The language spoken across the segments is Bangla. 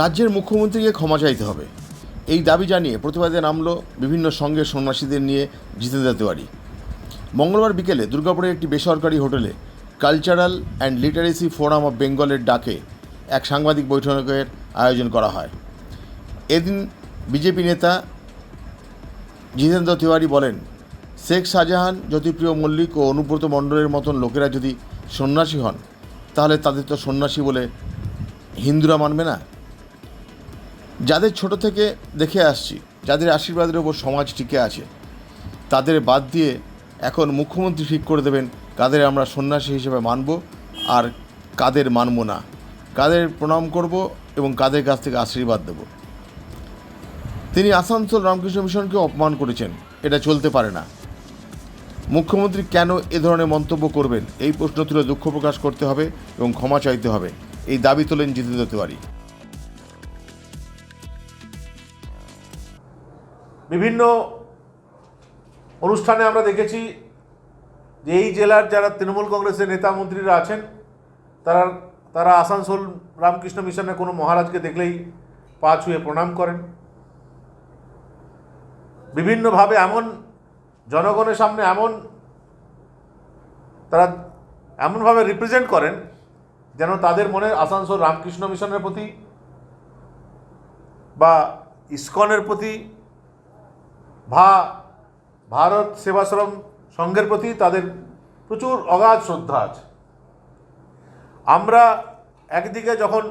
রাজ্যের মুখ্যমন্ত্রীকে ক্ষমা চাইতে হবে। এই দাবি জানিয়ে প্রতিবাদে নামলো বিভিন্ন সঙ্গের সন্ন্যাসীদের নিয়ে জিতেন্দ্র তিওয়ারি। মঙ্গলবার বিকেলে দুর্গাপুরের একটি বেসরকারি হোটেলে cultural and literacy forum of বেঙ্গলের ডাকে এক সাংবাদিক বৈঠকের আয়োজন করা হয়। এদিন বিজেপি নেতা জিতেন্দ্র তিওয়ারি বলেন, শেখ শাহজাহান, জ্যোতিপ্রিয় মল্লিক ও অনুব্রত মণ্ডলের মতন লোকেরা যদি সন্ন্যাসী হন, তাহলে তাদের তো সন্ন্যাসী বলে হিন্দুরা মানবে না। যাদের ছোট থেকে দেখে আসছি, যাদের আশীর্বাদের ওপর সমাজ টিকে আছে, তাদের বাদ দিয়ে এখন মুখ্যমন্ত্রী ঠিক করে দেবেন কাদের আমরা সন্ন্যাসী হিসেবে মানব আর কাদের মানব না। কাদের প্রণাম করব এবং কাদের কাছ থেকে আশীর্বাদ দেব। তিনি আসানসোল রামকৃষ্ণ মিশনকে অপমান করেছেন, এটা চলতে পারে না। মুখ্যমন্ত্রী কেন এ ধরনের মন্তব্য করবেন? এই প্রশ্ন তুলে দুঃখ প্রকাশ করতে হবে এবং ক্ষমা চাইতে হবে। এই দাবি তোলেন জিতেন্দ্র তিওয়ারি। বিভিন্ন অনুষ্ঠানে আমরা দেখেছি যে এই জেলার যারা তৃণমূল কংগ্রেসের নেতা মন্ত্রীরা আছেন, তারা তারা আসানসোল রামকৃষ্ণ মিশনের কোনো মহারাজকে দেখলেই পা ছুঁয়ে প্রণাম করেন। বিভিন্নভাবে এমন জনগণের সামনে এমন তারা এমনভাবে রিপ্রেজেন্ট করেন যেন তাদের মনে আসানসোল রামকৃষ্ণ মিশনের প্রতি বা ইস্কনের প্রতি ভা, ভারত সেবাশ্রম সংঘের প্রতি তাদের প্রচুর অগাধ শ্রদ্ধা আছে। আমরা একদিকে যখন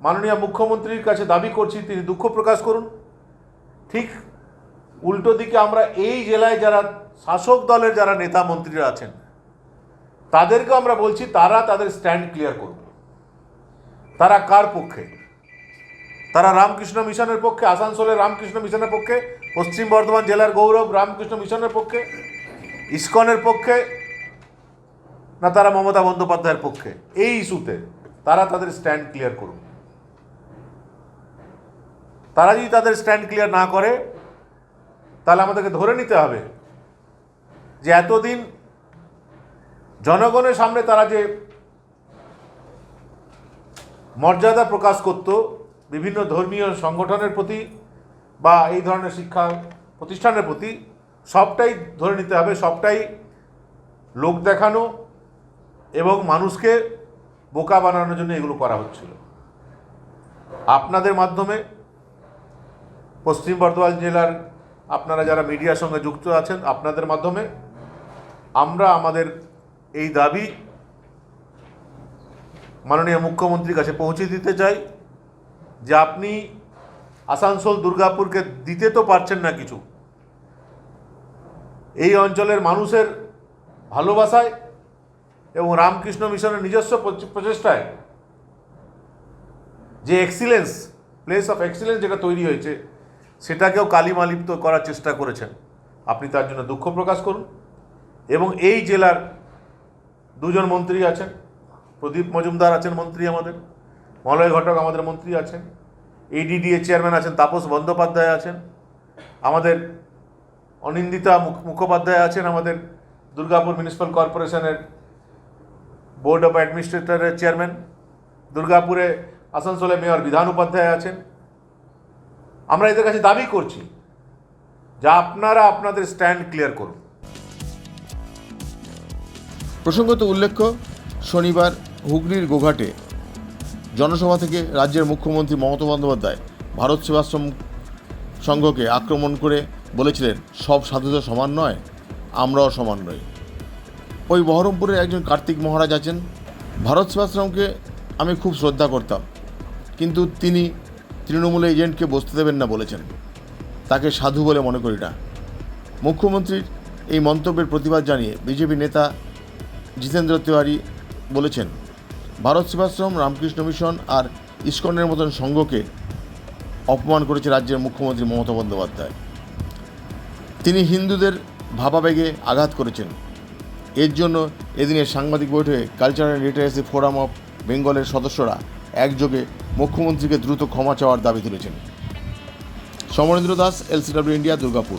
মাননীয় মুখ্যমন্ত্রীর কাছে দাবি করছি, তিনি দুঃখ প্রকাশ করুন। ঠিক উল্টো দিকে আমরা এই জেলায় যারা শাসক দলের যারা নেতা মন্ত্রীরা আছেন তাদেরকে আমরা বলছি, তারা তাদের স্ট্যান্ড ক্লিয়ার করবে তারা কার পক্ষে? তারা রামকৃষ্ণ মিশনের পক্ষে, আসানসোলের রামকৃষ্ণ মিশনের পক্ষে পশ্চিম বর্ধমান জেলার গৌরব রামকৃষ্ণ মিশনের পক্ষে, ইস্কনের পক্ষে, না তারা মমতা বন্দ্যোপাধ্যায়ের পক্ষে। এই ইস্যুতে তারা তাদের স্ট্যান্ড ক্লিয়ার করুন। তারা যদি তাদের স্ট্যান্ড ক্লিয়ার না করে, তাহলে আমাদেরকে ধরে নিতে হবে যে এতদিন জনগণের সামনে তারা যে মর্যাদা প্রকাশ করত, বিভিন্ন ধর্মীয় সংগঠনের প্রতি বা এই ধরনের শিক্ষা প্রতিষ্ঠানের প্রতি সবটাই ধরে নিতে হবে, সবটাই লোক দেখানো এবং মানুষকে বোকা বানানোর জন্য এগুলো করা হচ্ছিল। আপনাদের মাধ্যমে পশ্চিম বর্ধমান জেলার আপনারা যারা মিডিয়ার সঙ্গে যুক্ত আছেন, আপনাদের মাধ্যমে আমরা আমাদের এই দাবি মাননীয় মুখ্যমন্ত্রীর কাছে পৌঁছে দিতে চাই যে আপনি আসানসোল, দুর্গাপুরকে দিতে তো পারছেন না কিছু। এই অঞ্চলের মানুষের ভালোবাসায় এবং রামকৃষ্ণ মিশনের নিজস্ব প্রচ- প্রচেষ্টায় যে এক্সিলেন্স প্লেস অফ এক্সিলেন্স যেটা তৈরি হয়েছে, সেটাকেও কালিমালিপ্ত করার চেষ্টা করেছেন। আপনি তার জন্য দুঃখ প্রকাশ করুন। এবং এই জেলার দুজন মন্ত্রী আছেন। প্রদীপ মজুমদার আছেন মন্ত্রী আমাদের। মলয় ঘটক আমাদের মন্ত্রী আছেন। এডিডিএ চেয়ারম্যান আছেন, তাপস বন্দ্যোপাধ্যায় আছেন, আমাদের অনিন্দিতা মুখ- মুখোপাধ্যায় আছেন, আমাদের দুর্গাপুর মিউনিসিপ্যাল কর্পোরেশনের বোর্ড অফ অ্যাডমিনিস্ট্রেটরের চেয়ারম্যান দুর্গাপুরে আসানসোলে মেয়র বিধান উপাধ্যায় আছেন। আমরা এদের কাছে দাবি করছি যা আপনারা আপনাদের স্ট্যান্ড ক্লিয়ার করুন। প্রসঙ্গত উল্লেখ্য, শনিবার হুগলির গোঘাটে জনসভা থেকে রাজ্যের মুখ্যমন্ত্রী মমতা বন্দ্যোপাধ্যায় ভারত সেবাশ্রম সংঘকে আক্রমণ করে বলেছিলেন, সব সাধু তো সমান নয়, আমরাও সমান নই। ওই বহরমপুরের একজন কার্তিক মহারাজ আছেন। ভারত সেবাশ্রমকে আমি খুব শ্রদ্ধা করতাম, কিন্তু তিনি তৃণমূল এজেন্টকে বসতে দেবেন না বলেছেন। তাকে সাধু বলে মনে করি না। মুখ্যমন্ত্রীর এই মন্তব্যের প্রতিবাদ জানিয়ে বিজেপি নেতা জিতেন্দ্র তিওয়ারি বলেছেন ভারত সেবাশ্রম, রামকৃষ্ণ মিশন আর ইস্কনের মতন সংঘকে অপমান করেছে রাজ্যের মুখ্যমন্ত্রী মমতা বন্দ্যোপাধ্যায়। তিনি হিন্দুদের ভাবাবেগে আঘাত করেছেন। এর জন্য এদিনের সাংবাদিক বৈঠকে কালচারাল লিটারেসি ফোরাম অফ বেঙ্গলের সদস্যরা একযোগে মুখ্যমন্ত্রীকে দ্রুত ক্ষমা চাওয়ার দাবি তুলেছেন। Samarendra Das, LCW India, Durgapur.